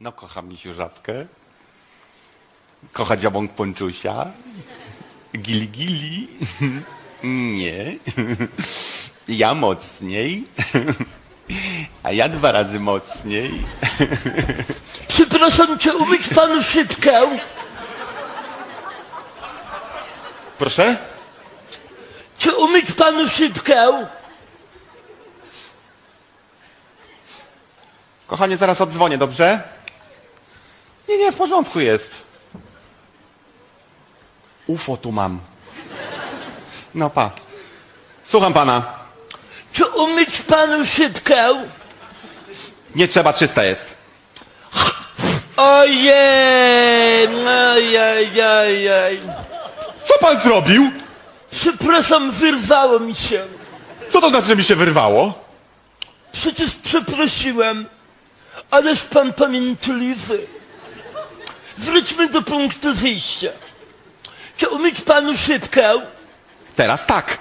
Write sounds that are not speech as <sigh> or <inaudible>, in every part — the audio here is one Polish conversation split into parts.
No kocha misiu żabkę. Kocha dziabąk ponczusia. Gili gili. Nie. Ja mocniej. A ja dwa razy mocniej. Przepraszam cię, umyć panu szybkę? Proszę? Czy umyć panu szybkę? Kochanie, zaraz oddzwonię, dobrze? Nie, w porządku jest. UFO tu mam. No pa. Słucham pana. Czy umyć panu szybkę? Nie trzeba, 300 jest. Ojej, ojej, ojej. Co pan zrobił? Przepraszam, wyrwało mi się. Co to znaczy, że mi się wyrwało? Przecież przeprosiłem, ależ pan pamiętliwy. Wróćmy do punktu wyjścia. Czy umyć panu szybkę? Teraz tak.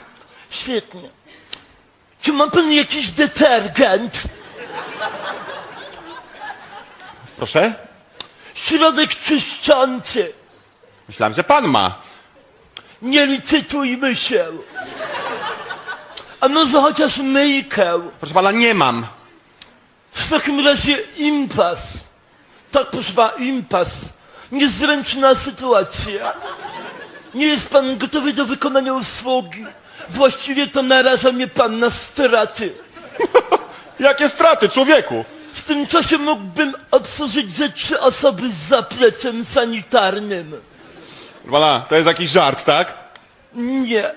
Świetnie. Czy ma pan jakiś detergent? Proszę? Środek czyszczący. Myślałem, że pan ma. Nie licytujmy się. A może chociaż myjkę? Proszę pana, nie mam. W takim razie impas. Tak, proszę pana, impas. Niezręczna sytuacja. Nie jest pan gotowy do wykonania usługi. Właściwie to naraża mnie pan na straty. <laughs> Jakie straty, człowieku? W tym czasie mógłbym obsłużyć ze trzy osoby z zaplecem sanitarnym. Pana, to jest jakiś żart, tak? Nie.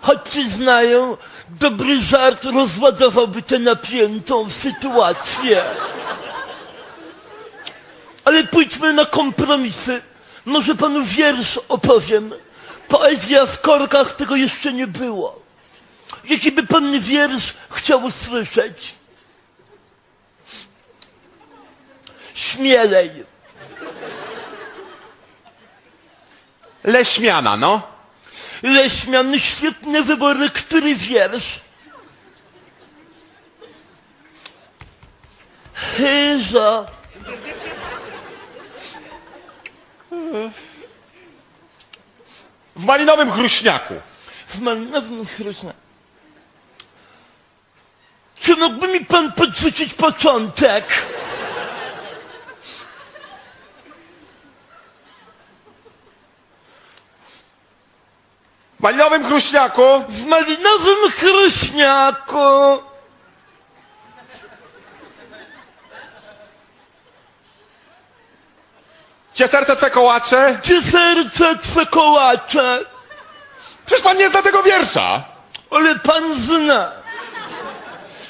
Choć przyznaję, dobry żart rozładowałby tę napiętą sytuację. Ale pójdźmy na kompromisy. Może panu wiersz opowiem. Poezja w korkach tego jeszcze nie było. Jaki by pan wiersz chciał usłyszeć? Śmielej. Leśmiana, no. Leśmian, świetny wybór, który wiersz? Chyża. Malinowym chruśniaku. W malnowym chruśna. Czy mógłby mi pan podrzucić początek? W malinowym chruśniaku. W malinowym chruśniaku. Cię serce twe kołacze. Gdzie serce twe kołacze? Przecież pan nie zna tego wiersza. Ale pan zna.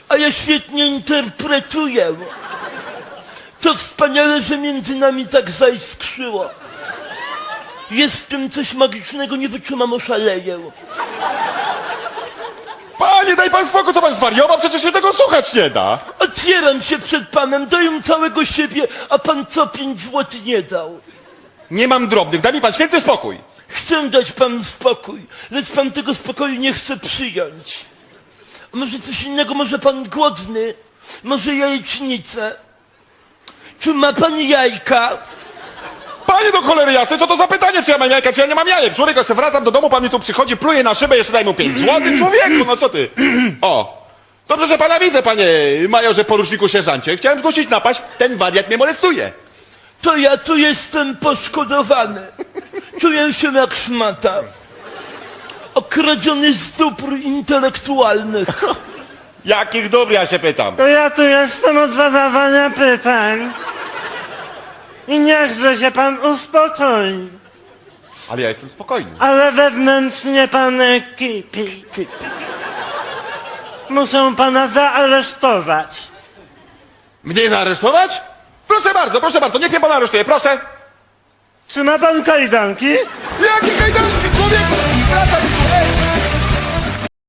A ja świetnie interpretuję. To wspaniale, że między nami tak zaiskrzyło. Jest w tym coś magicznego, nie wytrzymam, oszaleję. Panie, daj pan spokój, co pan zwariował? Przecież się tego słuchać nie da. Otwieram się przed panem, daję całego siebie, a pan co pięć złotych nie dał. Nie mam drobnych, daj mi pan święty spokój. Chcę dać panu spokój, lecz pan tego spokoju nie chce przyjąć. A może coś innego, może pan głodny? Może jajecznicę? Czy ma pan jajka? Panie do cholery jasnej, co to za pytanie, czy ja mam jajka, czy ja nie mam jajek? Człowiek, ja se wracam do domu, pan mi tu przychodzi, pluje na szybę, jeszcze daj mu pięć złotych, człowieku, no co ty? O, dobrze, że pana widzę, panie majorze poruczniku sierżancie. Chciałem zgłosić napaść, ten wariat mnie molestuje. To ja tu jestem poszkodowany. Czuję się jak szmata. Okradziony z dóbr intelektualnych. Jakich dóbr, ja się pytam. To ja tu jestem od zadawania pytań. I niechże się pan uspokoi. Ale ja jestem spokojny. Ale wewnętrznie pan kipi. Muszę pana zaaresztować. Mnie zaaresztować? Proszę bardzo, proszę bardzo, niech mnie pan aresztuje, proszę. Czy ma pan kajdanki? Jakie kajdanki, człowieku? Wracam,